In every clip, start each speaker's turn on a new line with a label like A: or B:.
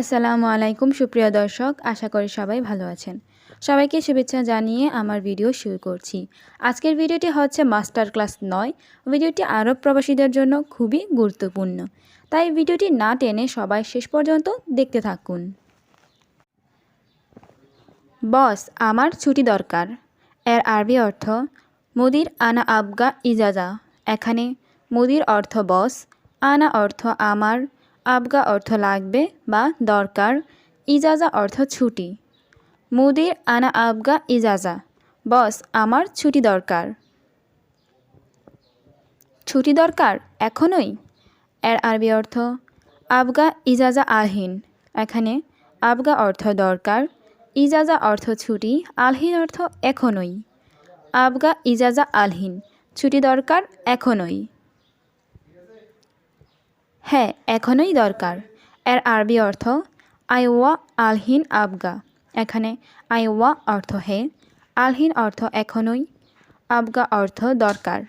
A: আসসালামু আলাইকুম, সুপ্রিয় দর্শক। আশা করি সবাই ভালো আছেন। সবাইকে শুভেচ্ছা জানিয়ে আমার ভিডিও শুরু করছি। আজকের ভিডিওটি হচ্ছে মাস্টার ক্লাস নয়। ভিডিওটি আরব প্রবাসীদের জন্য খুবই গুরুত্বপূর্ণ। তাই ভিডিওটি না টেনে সবাই শেষ পর্যন্ত দেখতে থাকুন। বস, আমার ছুটি দরকার। এর আরবি অর্থ, মুদির আনা আবগা ইজাজা। এখানে মুদির অর্থ, বস। আনা অর্থ, আমার আবগা অর্থ লাগবে বা দরকার, ইজাজা অর্থ ছুটি। মুদির আনা আবগা ইজাজা, বস, আমার ছুটি দরকার। ছুটি দরকার? এখনই? এর আরবি অর্থ, আবগা ইজাজা আলহীন এখানে, আবগা অর্থ দরকার, ইজাজা অর্থ ছুটি, আলহীন অর্থ এখনই। আবগা ইজাজা আলহীন, ছুটি দরকার এখনই। হ্যাঁ এখনই দরকার। এর আরবি অর্থ, আইওয়া আলহীন আবগা। এখানে, আইওয়া অর্থ হে। আলহীন অর্থ এখনই, আবগা অর্থ দরকার।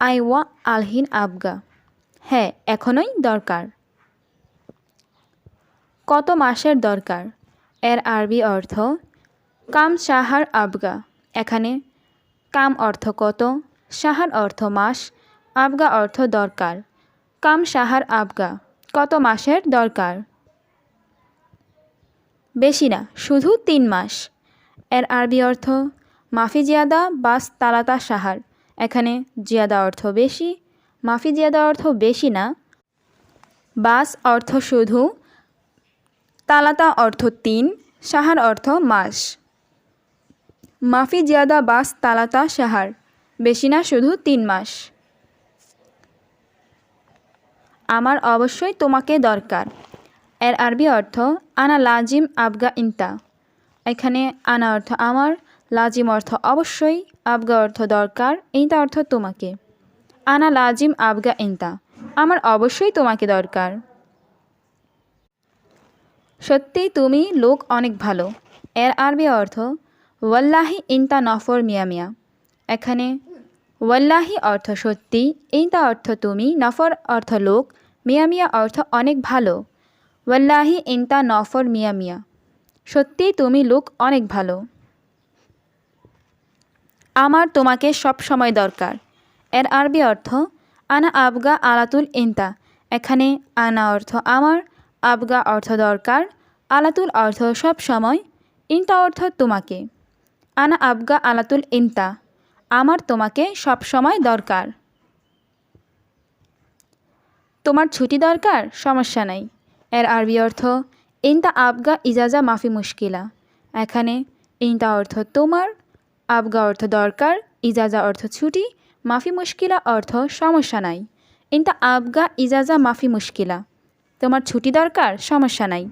A: আইওয়া আলহীন আবগা। হ্যাঁ এখনই দরকার। কত মাসের দরকার? এর আরবি অর্থ, কাম সাহার আবগা। এখানে, কাম অর্থ কত? সাহার অর্থ মাস। আবগা অর্থ দরকার। কাম সাহার আবগা, কত মাসের দরকার? বেশি না, শুধু তিন মাস। এর আরবি অর্থ, মাফি জিয়াদা বাস তালাতা সাহার। এখানে জিয়াদা অর্থ বেশি, মাফি জিয়াদা অর্থ বেশি না। বাস অর্থ শুধু, তালাতা অর্থ তিন, সাহার অর্থ মাস। মাফি জিয়াদা বাস তালাতা সাহার, বেশি না, শুধু তিন মাস। আমার অবশ্যই তোমাকে দরকার। এর আরবি অর্থ, আনা লাজিম আবগা ইন্তা। এখানে আনা অর্থ আমার, লাজিম অর্থ অবশ্যই, আবগা অর্থ দরকার, ইন্তা অর্থ তোমাকে। আনা লাজিম আবগা ইন্তা আমার অবশ্যই তোমাকে দরকার। সত্যি তুমি লোক অনেক ভালো। এর আরবি অর্থ, ওয়াল্লাহি ইন্তা নফর মিয়া মিয়া। এখানে, ওয়াল্লাহি অর্থ সত্যি, ইন্তা অর্থ তুমি, নফর অর্থ লোক মিয়া মিয়া অর্থ অনেক ভালো। ওয়াল্লাহি ইন্তা নফর মিয়া মিয়া। সত্যি তুমি লোক অনেক ভালো। আমার তোমাকে সব সময় দরকার। এর আরবি অর্থ, আনা আবগা আলাতুল ইন্তা। এখানে আনা অর্থ আমার, আবগা অর্থ দরকার। আলাতুল অর্থ সব সময়, ইন্তা অর্থ তোমাকে। আনা আবগা আলাতুল ইন্তা। আমার তোমাকে সব সময় দরকার। তোমার ছুটি দরকার? সমস্যা নাই। এর আরবি অর্থ, ইন্তা আবগা ইজাজা মাফি মুশকিলা। এখানে, ইন্তা অর্থ তোমার, আবগা অর্থ দরকার, ইজাজা অর্থ ছুটি, মাফি মুশকিলা অর্থ সমস্যা নাই। ইন্তা আবগা ইজাজা মাফি মুশকিলা। তোমার ছুটি দরকার? সমস্যা নাই।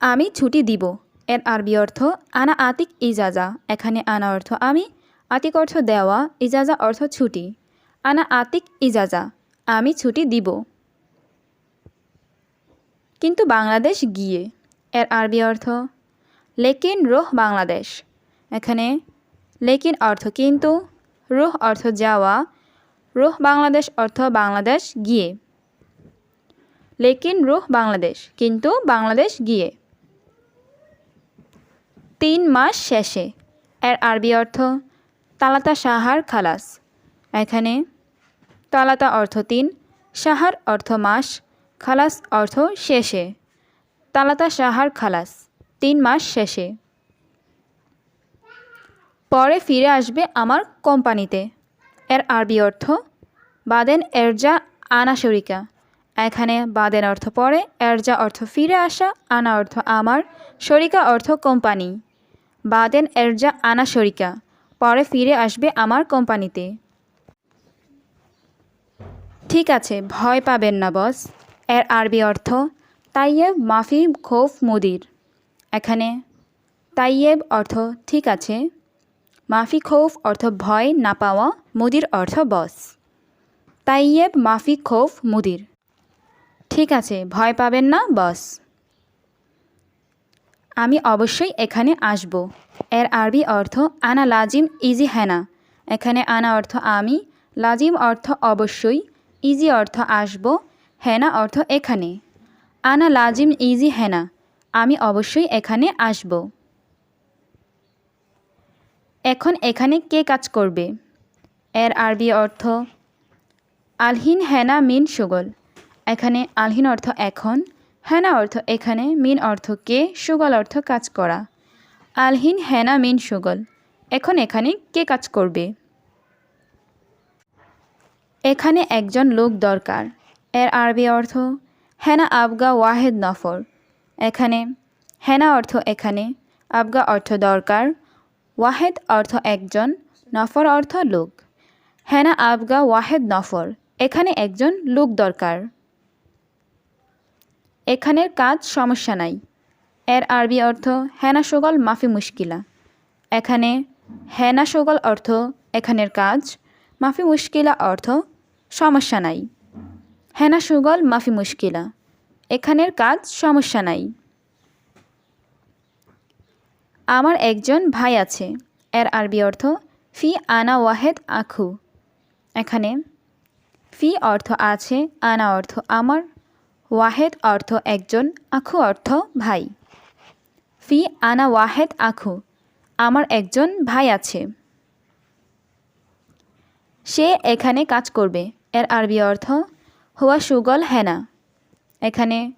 A: আমি ছুটি দিব। এর আরবি অর্থ, আনা আতিক ইজাজা। এখানে আনা অর্থ, আমি। আতিক অর্থ দেওয়া, ইজাজা অর্থ ছুটি। আনা আতিক ইজাজা, আমি ছুটি দিব। কিন্তু বাংলাদেশ গিয়ে, এর আরবি অর্থ, লেকিন রোহ বাংলাদেশ। এখানে, লেকিন অর্থ কিন্তু, রোহ অর্থ যাওয়া, রোহ বাংলাদেশ অর্থ বাংলাদেশ গিয়ে। লেকিন রোহ বাংলাদেশ কিন্তু বাংলাদেশ গিয়ে। তিন মাস শেষে, এর আরবি অর্থ, তালাতা সাহার খালাস। এখানে তালাতা অর্থ তিন সাহার অর্থ মাস, খালাস অর্থ শেষে। তালাতা সাহার খালাস, তিন মাস শেষে। পরে ফিরে আসবে আমার কোম্পানিতে। এর আরবি অর্থ, বাদেন এরজা আনা শরিকা এখানে বাদেন অর্থ পরে, এরজা অর্থ ফিরে আসা, আনা অর্থ আমার, শরিকা অর্থ কোম্পানি। বাদেন এরজা আনা শরিকা পরে ফিরে আসবে আমার কোম্পানিতে। ঠিক আছে, ভয় পাবেন না, বস। এর আরবি অর্থ, তাইয়েব মাফি খোফ মুদির। এখানে, তাইয়েব অর্থ, ঠিক আছে। মাফি খৌফ অর্থ, ভয় না পাওয়া, মুদির অর্থ, বস। তাইয়েব মাফি খৌফ মুদির। ঠিক আছে, ভয় পাবেন না, বস। আমি অবশ্যই এখানে আসব। এর আরবি অর্থ, আনা লাজিম, ইজি, হেনা। এখানে আনা অর্থ, আমি। লাজিম অর্থ, অবশ্যই। ইজি অর্থ আসব, হেনা অর্থ এখানে। আনা লাজিম ইজি হেনা, আমি অবশ্যই এখানে আসব। এখন এখানে কে কাজ করবে? এর আরবি অর্থ, আলহিন হেনা মিন সুগল। এখানে আলহিন অর্থ এখন, হেনা অর্থ এখানে, মিন অর্থ কে, সুগল অর্থ কাজ করা। আলহিন হেনা মিন সুগল। এখন এখানে কে কাজ করবে? এখানে একজন লোক দরকার। এর আরবি অর্থ, হেনা আবগা ওয়াহেদ নফর। এখানে, হেনা অর্থ এখানে, আবগা অর্থ দরকার। ওয়াহেদ অর্থ একজন, নফর অর্থ লোক। হেনা আবগা ওয়াহেদ নফর। এখানে একজন লোক দরকার। এখানের কাজ সমস্যা নাই। এর আরবি অর্থ, হেনা সুগল মাফি মুশকিলা। এখানে, হেনা সুগল অর্থ এখানের কাজ। মাফি মুশকিলা অর্থ সমস্যা নাই। হেনা সুগল, মাফি মুশকিলা। এখানের কাজ সমস্যা নাই। আমার একজন ভাই আছে, এর আরবি অর্থ ফি আনা ওয়াহেদ আখু। এখানে ফি অর্থ আছে, আনা অর্থ আমার, ওয়াহেদ অর্থ একজন, আখু অর্থ ভাই। ফি আনা ওয়াহেদ আখু, আমার একজন ভাই আছে। সে এখানে কাজ করবে। এর আরবি অর্থ, হুয়া সুগল হেনা। এখানে,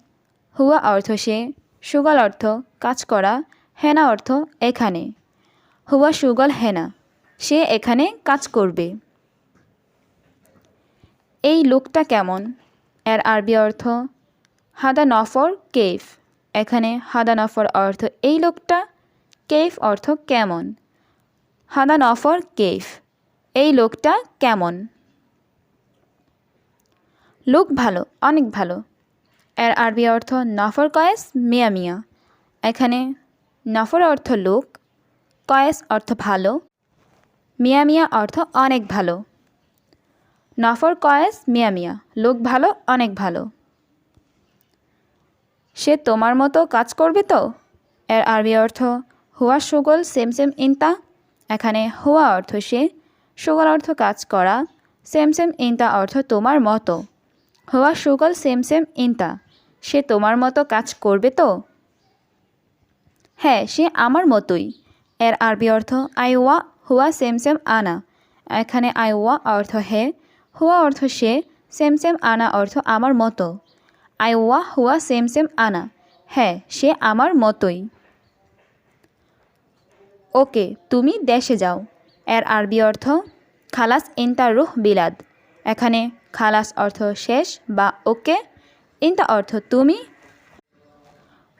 A: হুয়া অর্থ সে, সুগল অর্থ, কাজ করা। হেনা অর্থ, এখানে। হুয়া সুগল হেনা। সে এখানে কাজ করবে। এই লোকটা কেমন? এর আরবি অর্থ, হাদা নফর কেফ এখানে, হাদা নফর অর্থ এই লোকটা। কেফ অর্থ কেমন? হাদা নফর কেফ এই লোকটা কেমন? লোক ভালো, অনেক ভালো। এর আরবি অর্থ নফর কয়েস মিয়া মিয়া। এখানে নফর অর্থ লোক, কয়েস অর্থ ভালো, মিয়া মিয়া অর্থ অনেক ভালো। নফর কয়েস মিয়া মিয়া, লোক ভালো, অনেক ভালো। সে তোমার মতো কাজ করবে তো? এর আরবি অর্থ হুয়া সুগল সেম সেম ইনতা। এখানে হুয়া অর্থ সে সুগল অর্থ কাজ করা, সেম সেম ইনতা অর্থ তোমার মতো। হওয়া সুগল সেম সেম ইনতা, সে তোমার মতো কাজ করবে তো? হ্যাঁ সে আমার মতোই। এর আরবি অর্থ আইওয়া, হুয়া সেম সেম আনা। এখানে আইওয়া অর্থ হে, হুয়া অর্থ সে, সেম সেম আনা অর্থ আমার মতো। আইওয়া, হুয়া সেম সেম আনা। হ্যাঁ সে আমার মতোই। ওকে, তুমি দেশে যাও। এর আরবি অর্থ, খালাস ইন্তা রুহ বিলাদ। এখানে খালাস অর্থ শেষ বা ওকে, ইন্তা অর্থ তুমি।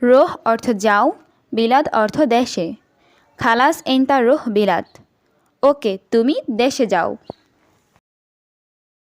A: রোহ অর্থ যাও, বিলাদ অর্থ দেশে। খালাস ইন্তা রুহ বিলাদ। ওকে, তুমি দেশে যাও।